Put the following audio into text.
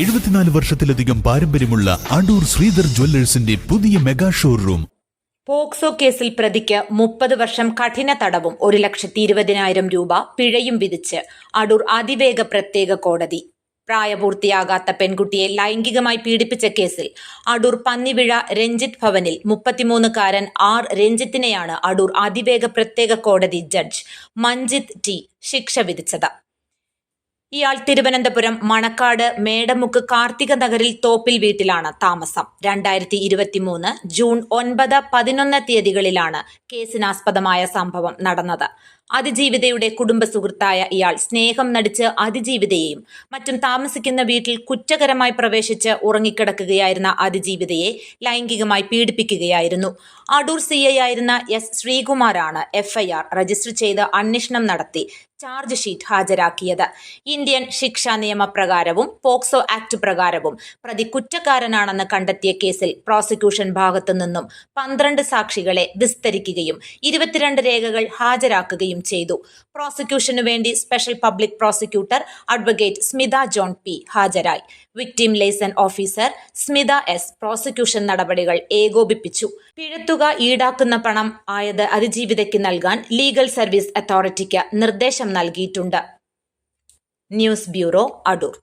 എഴുപത്തിനാല് വർഷത്തിലധികം പാരമ്പര്യമുള്ള അടൂർ ശ്രീധർ ജ്വല്ലേഴ്സിന്റെ പുതിയ മെഗാ ഷോറൂം. പോക്സോ കേസിൽ പ്രതിക്ക് മുപ്പത് വർഷം കഠിന തടവും ഒരു ലക്ഷത്തി ഇരുപതിനായിരം രൂപ പിഴയും വിധിച്ച് അടൂർ അതിവേഗ പ്രത്യേക കോടതി. പ്രായപൂർത്തിയാകാത്ത പെൺകുട്ടിയെ ലൈംഗികമായി പീഡിപ്പിച്ച കേസിൽ അടൂർ പന്നിവിഴ രഞ്ജിത്ത് ഭവനിൽ മുപ്പത്തിമൂന്നുകാരൻ ആർ രഞ്ജിത്തിനെയാണ് അടൂർ അതിവേഗ പ്രത്യേക കോടതി ജഡ്ജ് മഞ്ജിത്ത് ടി ശിക്ഷ വിധിച്ചത്. ഇയാൾ തിരുവനന്തപുരം മണക്കാട് മേടമുക്ക് കാർത്തിക നഗറിൽ തോപ്പിൽ വീട്ടിലാണ് താമസം. രണ്ടായിരത്തി ഇരുപത്തിമൂന്ന് ജൂൺ ഒൻപത് പതിനൊന്ന് തീയതികളിലാണ് കേസിനാസ്പദമായ സംഭവം നടന്നത്. അതിജീവിതയുടെ കുടുംബ സുഹൃത്തായ ഇയാൾ സ്നേഹം നടിച്ച് അതിജീവിതയെയും മറ്റും താമസിക്കുന്ന വീട്ടിൽ കുറ്റകരമായി പ്രവേശിച്ച് ഉറങ്ങിക്കിടക്കുകയായിരുന്ന അതിജീവിതയെ ലൈംഗികമായി പീഡിപ്പിക്കുകയായിരുന്നു. അടൂർ സി ഐ ആയിരുന്ന എസ് ശ്രീകുമാറാണ് എഫ്ഐആർ രജിസ്റ്റർ ചെയ്ത് അന്വേഷണം നടത്തി ചാർജ് ഷീറ്റ് ഹാജരാക്കിയത്. ഇന്ത്യൻ ശിക്ഷാ നിയമപ്രകാരവും പോക്സോ ആക്ട് പ്രകാരവും പ്രതി കുറ്റക്കാരനാണെന്ന് കണ്ടെത്തിയ കേസിൽ പ്രോസിക്യൂഷൻ ഭാഗത്തു നിന്നും പന്ത്രണ്ട് സാക്ഷികളെ വിസ്തരിക്കുകയും ഇരുപത്തിരണ്ട് രേഖകൾ ഹാജരാക്കുകയും ചെയ്തു. പ്രോസിക്യൂഷനു വേണ്ടി special public prosecutor advocate Smitha John P ഹാജരായി. Victim liaison officer Smitha S prosecution നടപടികൾ ഏകോപിപ്പിച്ചു. പിഴത്തുക ഈടാക്കുന്ന പണം ആയത് അതിജീവിതയ്ക്ക് നൽകാൻ ലീഗൽ സർവീസ് അതോറിറ്റിക്ക് നിർദ്ദേശം നൽകിയിട്ടുണ്ട്. News bureau Adoor.